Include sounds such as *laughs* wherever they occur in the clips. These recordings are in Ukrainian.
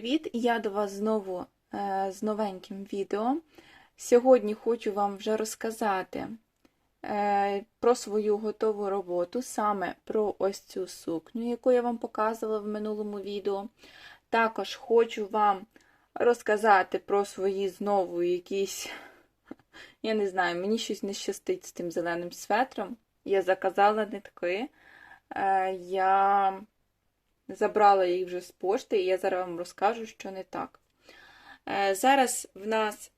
привіт! Я до вас знову е, з новеньким відео. Сьогодні хочу вам вже розказати е, про свою готову роботу, саме про ось цю сукню, яку я вам показувала в минулому відео. Також хочу вам розказати про свої знову якісь, *laughs* я не знаю, мені щось не щастить з тим зеленим светром. Я заказала нитки. Е, Я забрала їх вже з пошти, і я зараз вам розкажу, що не так. Е, Зараз в нас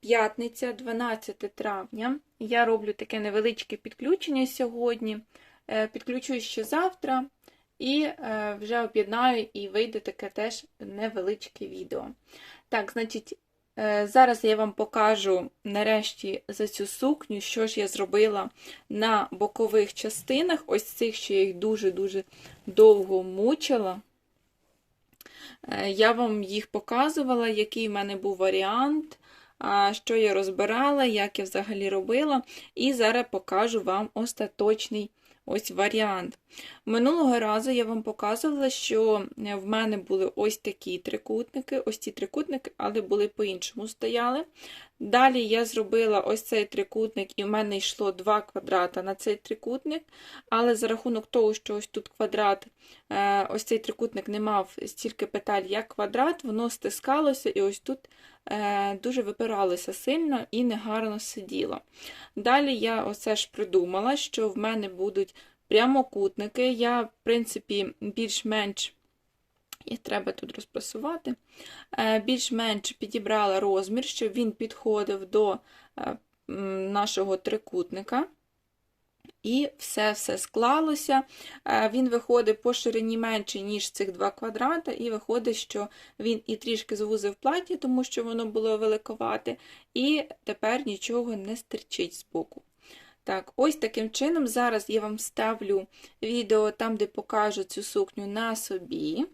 п'ятниця, 12 травня. Я роблю таке невеличке підключення сьогодні. Е, Підключу ще завтра і е, вже об'єднаю і вийде таке теж невеличке відео. Так, значить, зараз я вам покажу нарешті за цю сукню, що ж я зробила на бокових частинах. Ось цих, що я їх дуже-дуже довго мучила. Е, Я вам їх показувала, який в мене був варіант, що я розбирала, як я взагалі робила. І зараз покажу вам остаточний ось варіант. Минулого разу я вам показувала, що в мене були ось такі трикутники, ось ці трикутники, але були по-іншому стояли. Далі я зробила ось цей трикутник, і в мене йшло два квадрата на цей трикутник, але за рахунок того, що ось тут квадрат, е, ось цей трикутник не мав стільки петель, як квадрат, воно стискалося і ось тут е, дуже випиралося сильно і негарно сиділо. Далі я оце ж придумала, що в мене будуть прямокутники. Я, в принципі, більш-менш їх треба тут розпрасувати. Е, Більш-менш підібрала розмір, щоб він підходив до е, нашого трикутника. І все-все склалося. Е, Він виходить по ширині менше, ніж цих два квадрата, і виходить, що він і трішки звузив платі, тому що воно було великовате, і тепер нічого не стирчить з боку. Так, ось таким чином зараз я вам ставлю відео там, де покажу цю сукню на собі.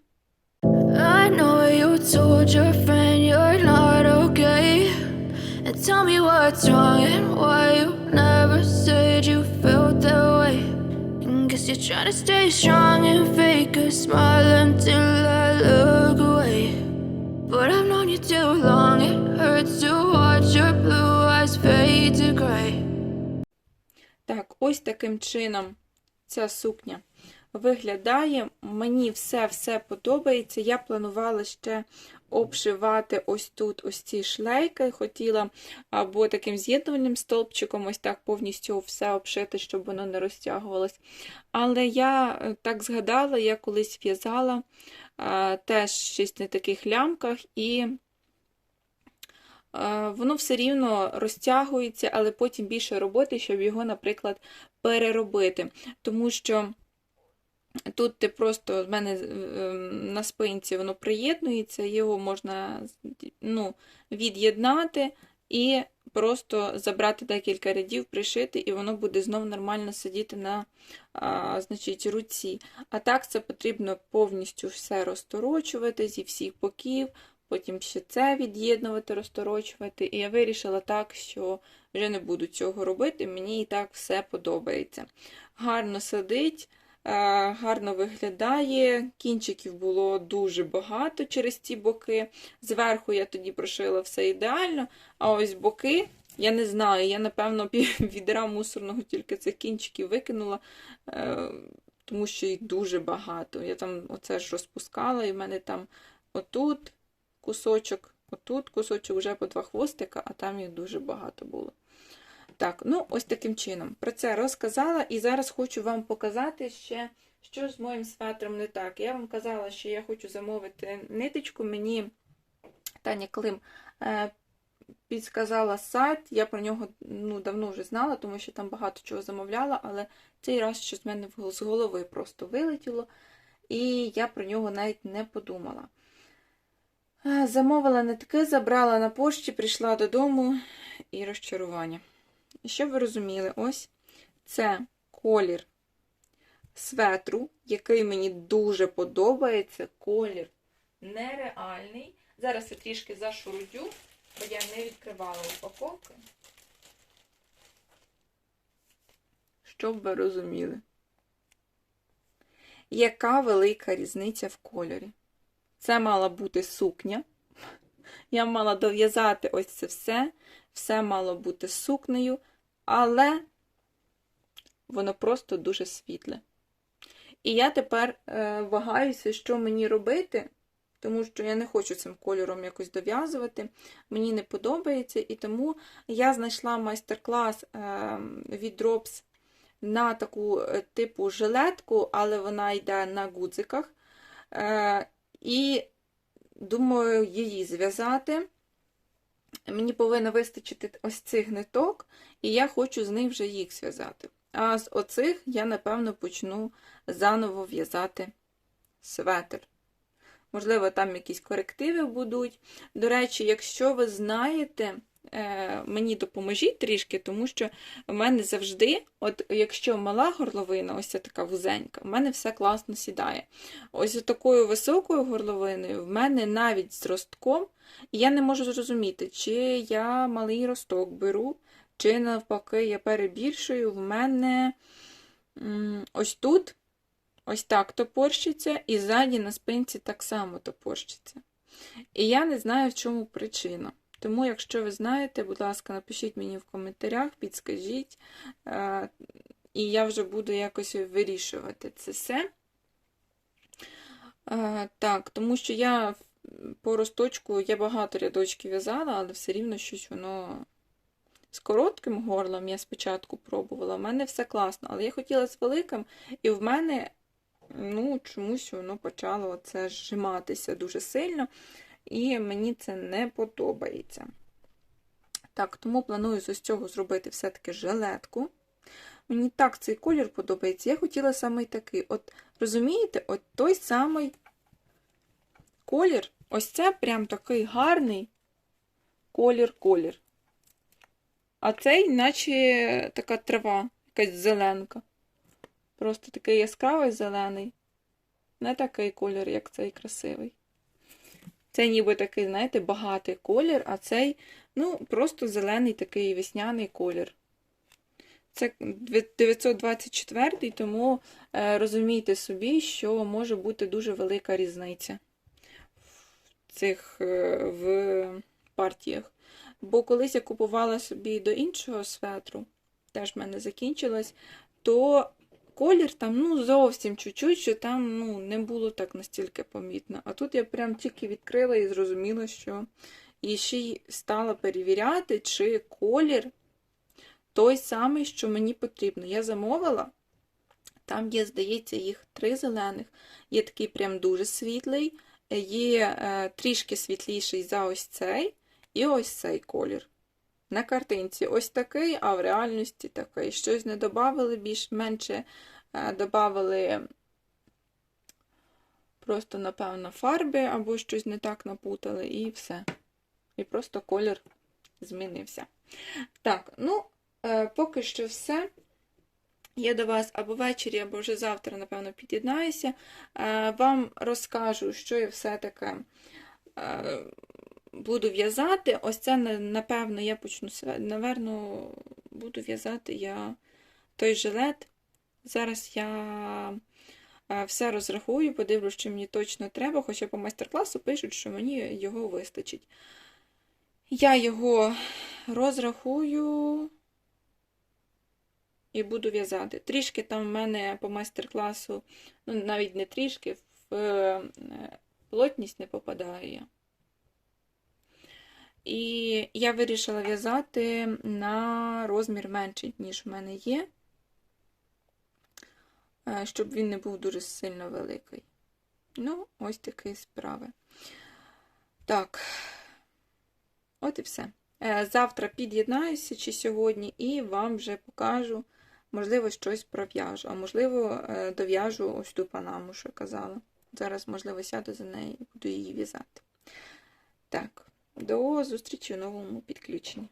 Ось таким чином ця сукня виглядає. Мені все-все подобається. Я планувала ще обшивати ось тут ось ці шлейки. Хотіла або таким з'єднувальним стовпчиком, ось так повністю все обшити, щоб воно не розтягувалось. Але я е, так згадала, я колись в'язала теж щось на таких лямках, і воно все рівно розтягується, але потім більше роботи, щоб його, наприклад, переробити. Тому що тут ти просто в мене е, на спинці воно приєднується, його можна ну, від'єднати і просто забрати декілька рядів, пришити, і воно буде знов нормально сидіти на значить, руці. А так це потрібно повністю все розторочувати зі всіх боків, потім ще це від'єднувати, розторочувати. І я вирішила так, що вже не буду цього робити, мені і так все подобається. Гарно сидить. е, Гарно виглядає, кінчиків було дуже багато через ці боки. Зверху я тоді прошила все ідеально, а ось боки, я не знаю, я, напевно, *laughs* відра мусорного тільки цих кінчиків викинула, е, тому що їх дуже багато. Я там оце ж розпускала, і в мене там отут кусочок, отут кусочок вже по два хвостика, а там їх дуже багато було. Так, ну ось таким чином. Про це розказала, і зараз хочу вам показати ще, що з моїм светром не так. Я вам казала, що я хочу замовити ниточку. Мені Таня Клим е, підсказала сайт. Я про нього ну, давно вже знала, тому що там багато чого замовляла, але цей раз щось в мене з голови просто вилетіло, і я про нього навіть не подумала. Замовила нитки, забрала на пошті, прийшла додому і розчарування. І щоб ви розуміли, ось це колір светру, який мені дуже подобається. Колір нереальний. Зараз я трішки зашурудю, бо я не відкривала упаковки. Щоб ви розуміли, яка велика різниця в кольорі. Це мала бути сукня. Я мала дов'язати ось це все. Все мало бути сукнею, але воно просто дуже світле. І я тепер е, вагаюся, що мені робити, тому що я не хочу цим кольором якось дов'язувати. Мені не подобається, і тому я знайшла майстер-клас е, від Drops на таку е, типу жилетку, але вона йде на гудзиках. Е, і думаю її зв'язати. Мені повинно вистачити ось цих ниток, і я хочу з них вже їх зв'язати. А з оцих я, напевно, почну заново в'язати светр. Можливо, там якісь корективи будуть. До речі, якщо ви знаєте, мені допоможіть трішки, тому що в мене завжди, от якщо мала горловина, ось така вузенька, в мене все класно сідає. Ось такою високою горловиною в мене навіть з ростком, і я не можу зрозуміти, чи я малий росток беру, чи навпаки я перебільшую, в мене ось тут ось так топорщиться, і ззаді на спинці так само топорщиться. І я не знаю, в чому причина. Тому, якщо ви знаєте, будь ласка, напишіть мені в коментарях, підскажіть, е, і я вже буду якось вирішувати це все. Е, Так, тому що я по росточку я багато рядочків в'язала, але все рівно щось воно з коротким горлом я спочатку пробувала. У мене все класно, але я хотіла з великим, і в мене ну, чомусь воно почало це зжиматися дуже сильно, і мені це не подобається. Так, тому планую з ось цього зробити все-таки жилетку. Мені так цей колір подобається. Я хотіла саме такий. От, розумієте, от той самий колір, ось це прям такий гарний колір-колір. А цей, наче така трава, якась зеленка. Просто такий яскравий зелений. Не такий колір, як цей красивий. Це ніби такий, знаєте, багатий колір, а цей, ну, просто зелений такий весняний колір. Це 924, тому е, розумійте собі, що може бути дуже велика різниця в цих е, в партіях. Бо колись я купувала собі до іншого светру, теж в мене закінчилось, то колір там ну, зовсім чуть-чуть, що там ну, не було так настільки помітно. А тут я прям тільки відкрила і зрозуміла, що і ще й стала перевіряти, чи колір той самий, що мені потрібно. Я замовила, там є, здається, їх три зелених. Є такий прям дуже світлий, є е, трішки світліший за ось цей, і ось цей колір. На картинці ось такий, а в реальності такий. Щось не додавали, більш-менше е, додавали просто, напевно, фарби або щось не так напутали, і все. І просто колір змінився. Так, ну, е, поки що все. Я до вас або ввечері, або вже завтра, напевно, під'єднаюся. Е, Вам розкажу, що я все-таки е, буду в'язати. Ось це, напевно, я почну, све- наверно, буду в'язати я той жилет. Зараз я е, все розрахую, подивлюсь, що мені точно треба, хоча по майстер-класу пишуть, що мені його вистачить. Я його розрахую і буду в'язати. Трішки там в мене по майстер-класу, ну навіть не трішки, в е, плотність не попадаю я. І я вирішила в'язати на розмір менший, ніж в мене є, е, щоб він не був дуже сильно великий. Ну, ось такі справи. Так, от і все. Е, Завтра під'єднаюся чи сьогодні і вам вже покажу, можливо, щось пров'яжу, а можливо, е, дов'яжу ось ту панаму, що казала. Зараз, можливо, сяду за нею і буду її в'язати. Так, до зустрічі у новому підключенні.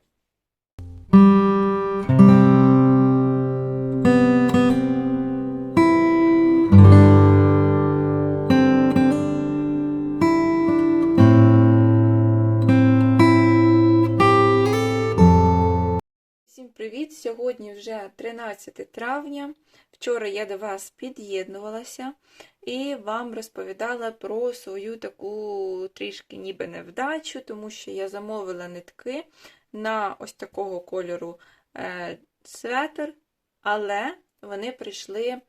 Привіт! Сьогодні вже 13 травня. Вчора я до вас під'єднувалася, і вам розповідала про свою таку трішки ніби невдачу, тому що я замовила нитки на ось такого кольору е, светр, але вони прийшли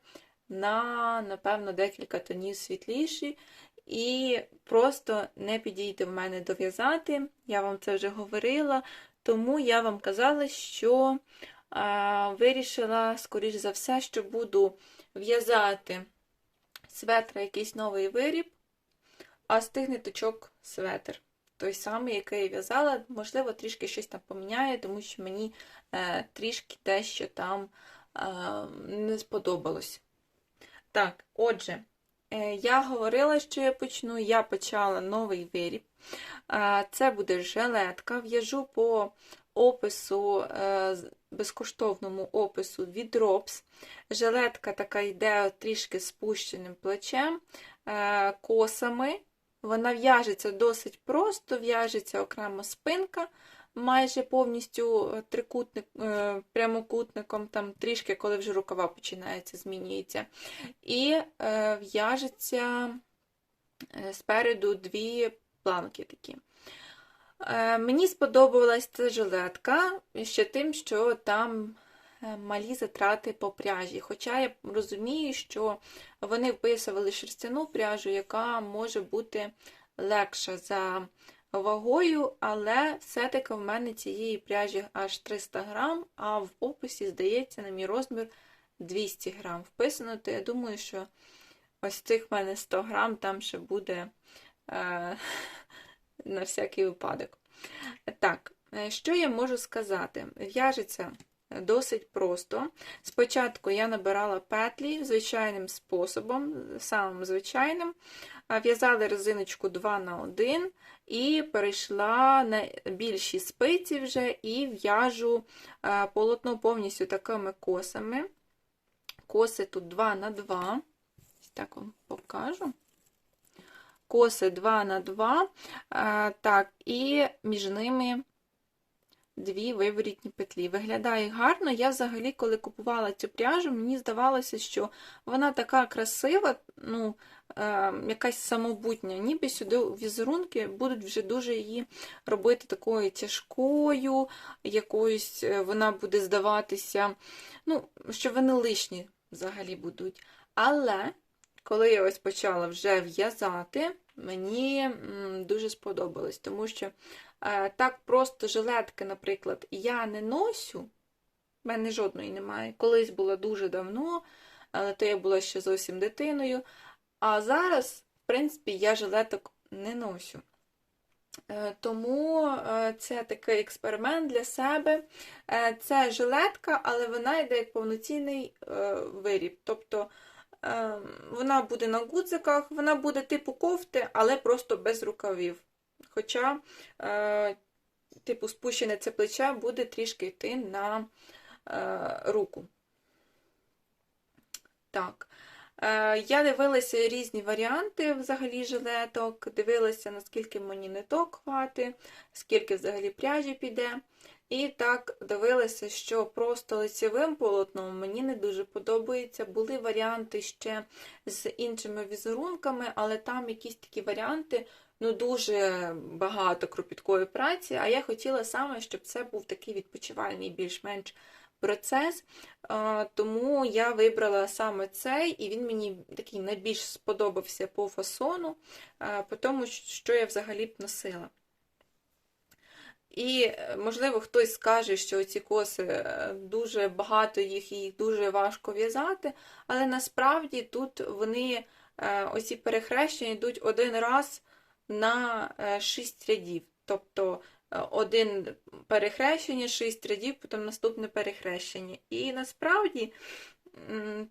на, напевно, декілька тонів світліші. І просто не підійде в мене дов'язати. Я вам це вже говорила, тому я вам казала, що а, вирішила, скоріш за все, що буду в'язати светра якийсь новий виріб, а з тих ниточок светр. Той самий, який я в'язала, можливо, трішки щось там поміняє, тому що мені е, трішки дещо там е, не сподобалось. Так, отже, е, я говорила, що я почну. Я почала новий виріб. Е, Це буде жилетка. В'яжу по опису, е, безкоштовному опису від Drops. Жилетка така йде трішки спущеним плечем, е, косами. Вона в'яжеться досить просто, в'яжеться окремо спинка, майже повністю е, трикутник, е, прямокутником, там трішки, коли вже рукава починається, змінюється. І в'яжеться спереду дві планки такі. Е, Мені сподобалась ця жилетка ще тим, що там е, малі затрати по пряжі. Хоча я розумію, що вони вписували шерстяну пряжу, яка може бути легша за вагою, але все-таки в мене цієї пряжі аж 300 грам, а в описі, здається, на мій розмір 200 грам вписано, то я думаю, що ось цих в мене 100 грам там ще буде е, на всякий випадок. Так, е, що я можу сказати? В'яжеться досить просто. Спочатку я набирала петлі звичайним способом, самим звичайним. В'язала резиночку 2 на 1 і перейшла на більші спиці вже і в'яжу е, полотно повністю такими косами. Коси тут 2 на 2. Так вам покажу. Коси 2 на 2. Так, і між ними дві виворітні петлі. Виглядає гарно. Я взагалі, коли купувала цю пряжу, мені здавалося, що вона така красива, ну, е, якась самобутня, ніби сюди візерунки будуть вже дуже її робити такою тяжкою, якоюсь е, вона буде здаватися, ну, що вони лишні взагалі будуть. Але коли я ось почала вже в'язати, мені дуже сподобалось, тому що е, так просто жилетки, наприклад, я не носю, в мене жодної немає. Колись було дуже давно, але то я була ще зовсім дитиною. А зараз, в принципі, я жилеток не носю. Е, Тому е, це такий експеримент для себе. Це жилетка, але вона йде як повноцінний виріб. Тобто вона буде на гудзиках, вона буде типу кофти, але просто без рукавів. Хоча, е, типу, спущене це плече буде трішки йти на е, руку. Так. Е, Я дивилася різні варіанти взагалі жилеток, дивилася, наскільки мені ниток хватить, скільки взагалі пряжі піде. І так дивилася, що просто лицевим полотном мені не дуже подобається. Були варіанти ще з іншими візерунками, але там якісь такі варіанти, ну дуже багато кропіткої праці. А я хотіла саме, щоб це був такий відпочивальний, більш-менш процес. Тому я вибрала саме цей, і він мені такий найбільш сподобався по фасону, по тому, що я взагалі б носила. І, е, можливо, хтось скаже, що ці коси е, дуже багато їх і їх дуже важко в'язати, але насправді тут вони, е, оці перехрещення йдуть один раз на 6 рядів. Тобто один перехрещення, 6 рядів, потім наступне перехрещення. І насправді,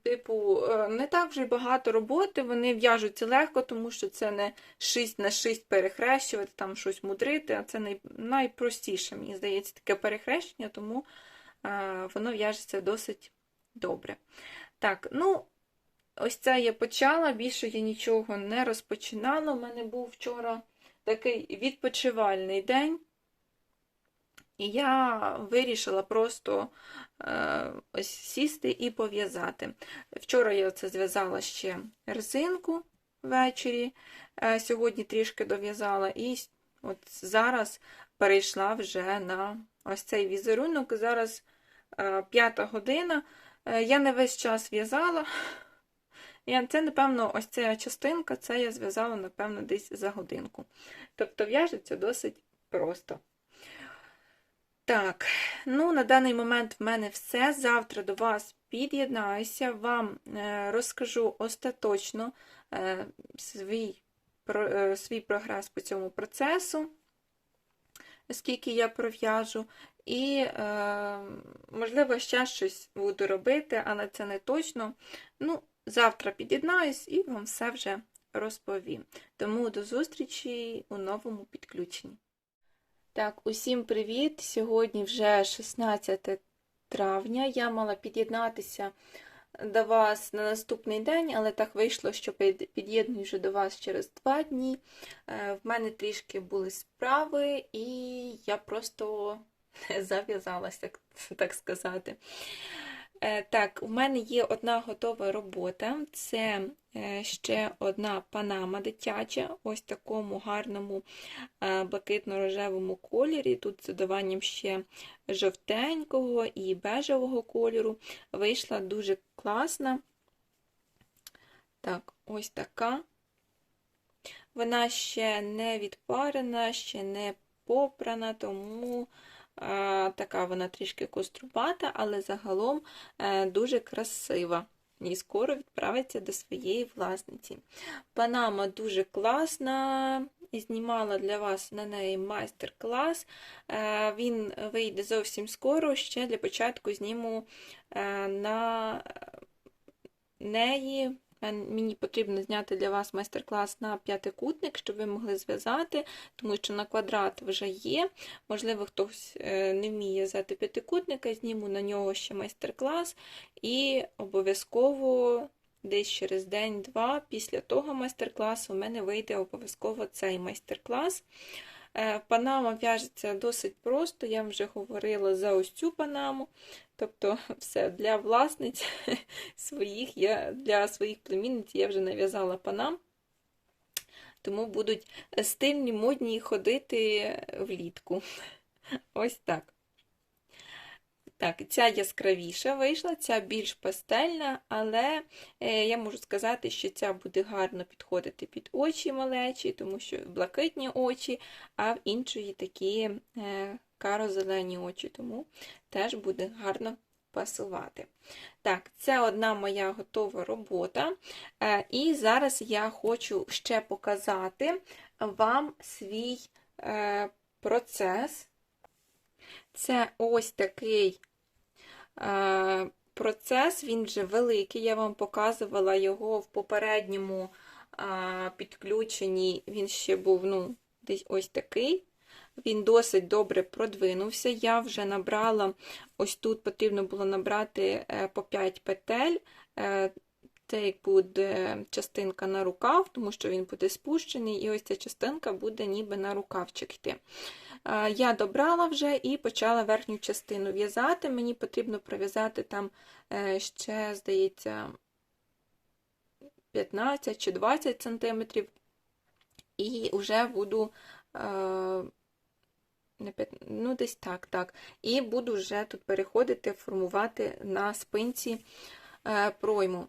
типу, е, не так вже й багато роботи, вони в'яжуться легко, тому що це не 6 на 6 перехрещувати, там щось мудрити, а це най, найпростіше, мені здається, таке перехрещення, тому е, воно в'яжеться досить добре. Так, ну, ось це я почала, більше я нічого не розпочинала. У мене був вчора такий відпочивальний день. І я вирішила просто е, ось сісти і пов'язати. Вчора я це зв'язала ще резинку ввечері, е, сьогодні трішки дов'язала, і от зараз перейшла вже на ось цей візерунок. Зараз е, п'ята година. Е, Я не весь час в'язала. Це, напевно, ось ця частинка, це я зв'язала, напевно, десь за годинку. Тобто в'яжеться досить просто. Так, ну на даний момент в мене все. Завтра до вас під'єднаюся, вам е, розкажу остаточно е, свій, е, свій прогрес по цьому процесу, скільки я пров'яжу. І, можливо, ще щось буду робити, але це не точно. Ну, завтра під'єднаюсь і вам все вже розповім. Тому до зустрічі у новому підключенні. Так, усім привіт! Сьогодні вже 16 травня. Я мала під'єднатися до вас на наступний день, але так вийшло, що під- під'єдную вже до вас через два дні. Е, В мене трішки були справи, і я просто *laughs* зав'язалася, так, так сказати. Е, Так, у мене є одна готова робота. Це е, ще одна панама дитяча, ось в такому гарному е, блакитно-рожевому кольорі. Тут з додаванням ще жовтенького і бежевого кольору. Вийшла дуже класна. Так, ось така. Вона ще не відпарена, ще не попрана, тому така вона трішки кострубата, але загалом е, дуже красива. І скоро відправиться до своєї власниці. Панама дуже класна. Знімала для вас на неї майстер-клас. Е, Він вийде зовсім скоро. Ще для початку зніму е, на неї. Е, Мені потрібно зняти для вас майстер-клас на п'ятикутник, щоб ви могли зв'язати, тому що на квадрат вже є. Можливо, хтось е, не вміє взяти п'ятикутника, зніму на нього ще майстер-клас і обов'язково десь через день-два після того майстер-класу у мене вийде обов'язково цей майстер-клас. Е, Панама в'яжеться досить просто, я вже говорила за ось цю панаму. Тобто, *laughs* все для власниць *laughs* своїх, я, для своїх племінниць я вже нав'язала панам, тому будуть стильні, модні ходити влітку. *laughs* Ось так. Так, ця яскравіша вийшла, ця більш пастельна, але е, я можу сказати, що ця буде гарно підходити під очі малечі, тому що блакитні очі, а в іншої такі е, каро-зелені очі, тому теж буде гарно пасувати. Так, це одна моя готова робота. Е, І зараз я хочу ще показати вам свій е, процес. Це ось такий е, процес, він вже великий. Я вам показувала його в попередньому підключенні. Він ще був ну, десь ось такий. Він досить добре продвинувся. Я вже набрала, ось тут потрібно було набрати е, по 5 петель. Е, Це буде частинка на рукав, тому що він буде спущений, і ось ця частинка буде ніби на рукавчик йти. Е, Я добрала вже і почала верхню частину в'язати. Мені потрібно пров'язати там ще, здається, 15 чи 20 сантиметрів. І вже буду, не п'ят- ну десь так, так. І буду вже тут переходити, формувати на спинці е, пройму.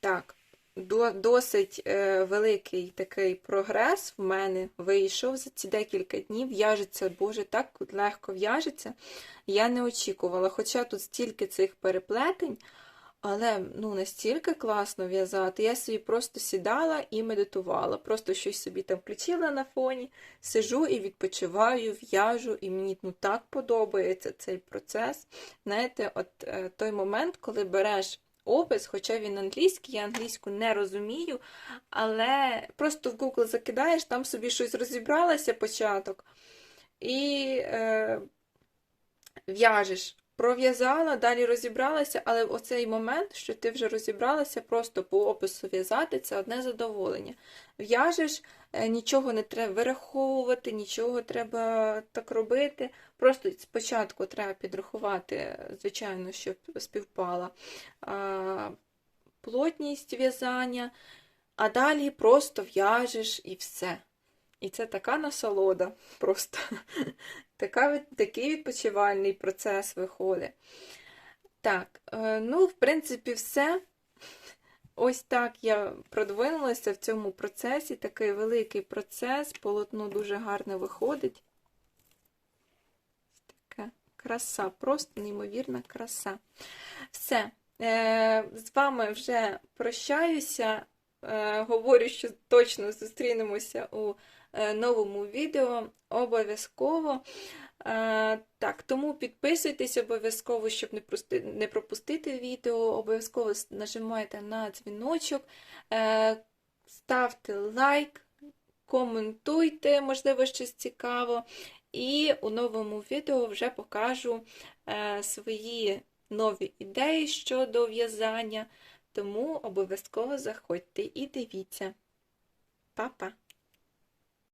Так, до, досить е, великий такий прогрес в мене вийшов за ці декілька днів. В'яжеться, боже, так легко в'яжеться. Я не очікувала, хоча тут стільки цих переплетень, але ну, настільки класно в'язати. Я собі просто сідала і медитувала. Просто щось собі там включила на фоні, сижу і відпочиваю, в'яжу, і мені ну, так подобається цей процес. Знаєте, от е, той момент, коли береш опис, хоча він англійський, я англійську не розумію, але просто в Google закидаєш, там собі щось розібралося початок, і е, в'яжеш. Пров'язала, далі розібралася, але в оцей момент, що ти вже розібралася, просто по опису в'язати, це одне задоволення. В'яжеш, е, нічого не треба вираховувати, нічого треба так робити. Просто спочатку треба підрахувати, звичайно, щоб співпала плотність в'язання, а далі просто в'яжеш і все. І це така насолода просто. *laughs* Така, такий відпочивальний процес виходить. Так, е, ну, в принципі, все. Ось так я продвинулася в цьому процесі. Такий великий процес, полотно дуже гарно виходить. Така краса, просто неймовірна краса. Все. Е, З вами вже прощаюся. Е, Говорю, що точно зустрінемося у новому відео. Обов'язково. Е, Так, тому підписуйтесь обов'язково, щоб не пропустити відео. Обов'язково нажимайте на дзвіночок, е, ставте лайк, коментуйте, можливо, щось цікаво. І у новому відео вже покажу е, свої нові ідеї щодо в'язання. Тому обов'язково заходьте і дивіться. Па-па!